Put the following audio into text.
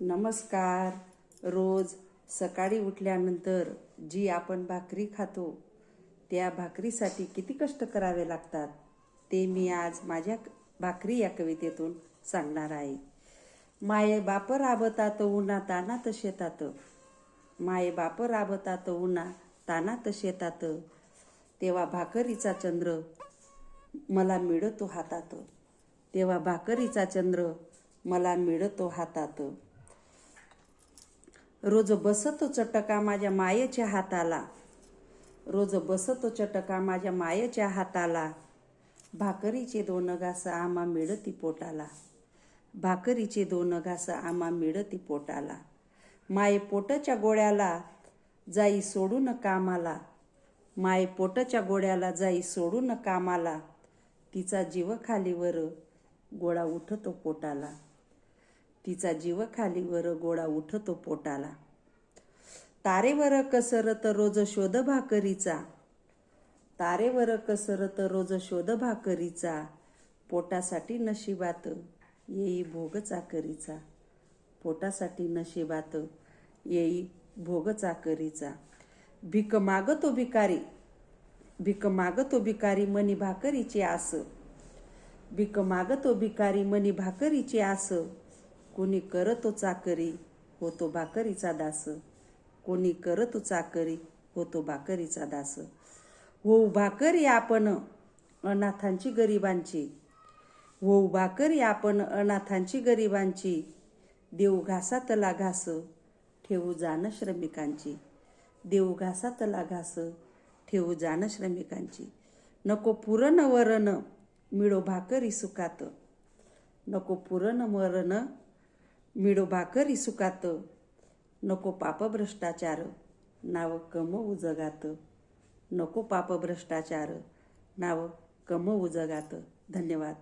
नमस्कार. रोज सकाळी उठल्यानंतर जी आपण भाकरी खातो त्या भाकरीसाठी किती कष्ट करावे लागतात ते मी आज माझ्या भाकरी या कवितेतून सांगणार आहे. माये बाप राबतात उन्हा तानात शेतात माये बाप राबतात उन्हा तानात शेतात तेव्हा भाकरीचा चंद्र मला मिळतो हातात. तेव्हा भाकरीचा चंद्र मला मिळतो हातात. रोज बसतो चटका माझ्या मायेच्या हाताला. रोज बसतो चटका माझ्या मायेच्या हाताला. भाकरीचे दोन घास आम्हा मिळती पोटाला. भाकरीचे दोन घास आम्हा मिळती पोटाला. माये पोटाच्या गोळ्याला जाई सोडून कामाला. माये पोटाच्या गोळ्याला जाई सोडून कामाला. तिचा जीव खालीवर गोळा उठतो पोटाला. तिचा जीव खालीवर गोळा उठतो पोटाला. तारेवर कसरत रोज शोध भाकरीचा. तारेवर कसरत रोज शोध भाकरीचा. पोटासाठी नशिबात येई भोग चाकरीचा. पोटासाठी नशिबात येई भोग चाकरीचा. भीक मागतो भिकारी. भीक मागतो भिकारी मनी भाकरीची आस. भीक मागतो भिकारी मनी भाकरीची आस. कोणी करतो चाकरी होतो भाकरीचा दास. कोणी करतो चाकरी होतो भाकरीचा दास. हो भाकरी आपण अनाथांची गरिबांची. हो भाकरी आपण अनाथांची गरिबांची. देऊ घासातला घास ठेवू जाण श्रमिकांची. देऊ घासातला घास ठेवू जाण श्रमिकांची. नको पुरण वरण मिळो भाकरी सुखात. नको पुरण वरण मिळो भाकरी सुखात नको पाप भ्रष्टाचार नाव कमवू जगात नको पाप भ्रष्टाचार नाव कमवू जगात धन्यवाद.